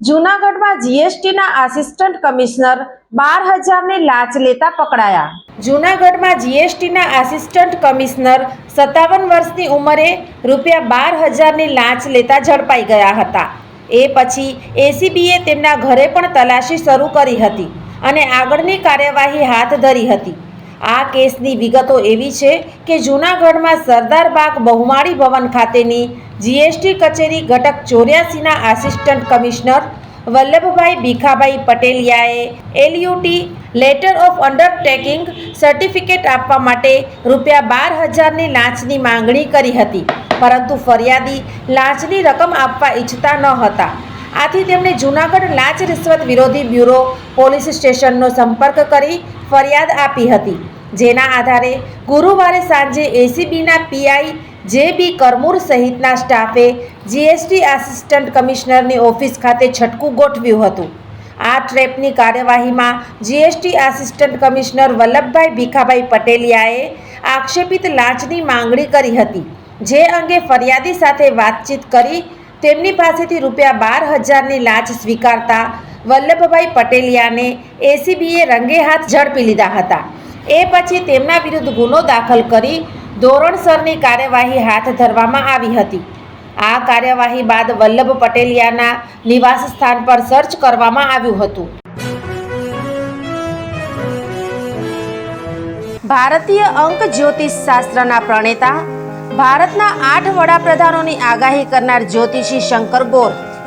જૂનાગઢમાં જીએસટીના assistant commissioner બાર હજારની લાંચ લેતા પકડાયા. જૂનાગઢમાં જીએસટીના આસિસ્ટન્ટ કમિશનર સત્તાવન વર્ષની ઉંમરે રૂપિયા બાર હજારની લાંચ લેતા ઝડપાઈ ગયા હતા. એ પછી એસીબીએ તેમના ઘરે પણ તલાશી શરૂ કરી હતી અને આગળની કાર્યવાહી હાથ ધરી હતી. આ કેસની વિગતો એવી છે કે જૂનાગઢમાં સરદારબાગ બહુમાળી ભવન ખાતેની જીએસટી કચેરી ઘટક ચોર્યાસીના assistant commissioner Vallabhbhai Bhikhabhai પટેલિયાએ LUT letter of undertaking certificate આપવા માટે રૂપિયા બાર હજારની લાંચની માંગણી કરી હતી, પરંતુ ફરિયાદી લાંચની રકમ આપવા ઈચ્છતા ન હતા. આથી તેમણે જૂનાગઢ લાંચ રિશ્વત વિરોધી બ્યુરો પોલીસ સ્ટેશનનો સંપર્ક કરી ફરિયાદ આપી હતી. જેના આધારે ગુરુવારે સાંજે એસીબીના પીઆઈ જે બી કરમૂર સહિતના સ્ટાફે જીએસટી આસિસ્ટન્ટ કમિશનરની ઓફિસ ખાતે છટકું ગોઠવ્યું હતું. આ ટ્રેપની કાર્યવાહીમાં GST assistant commissioner Vallabhbhai Bhikhabhai પટેલિયાએ આક્ષેપિત લાંચની માંગણી કરી હતી. જે અંગે ફરિયાદી સાથે વાતચીત કરી તેમની પાસેથી રૂપિયા બાર હજારની લાંચ સ્વીકારતા વલ્લભભાઈ પટેલિયાને એસીબીએ રંગે હાથ ઝડપી લીધા હતા. એ પછી તેમના વિરુદ્ધ ગુનો દાખલ કરી ધોરણસરની કાર્યવાહી હાથ ધરવામાં આવી હતી. આ કાર્યવાહી બાદ વલ્લભ પટેલિયાના નિવાસ સ્થાન પર સર્ચ કરવામાં આવ્યું હતું. ભારતીય અંક જ્યોતિષ શાસ્ત્રના પ્રણેતા, ભારતના આઠ વડાપ્રધાનોની આગાહી કરનાર જ્યોતિષી શંકર ગોર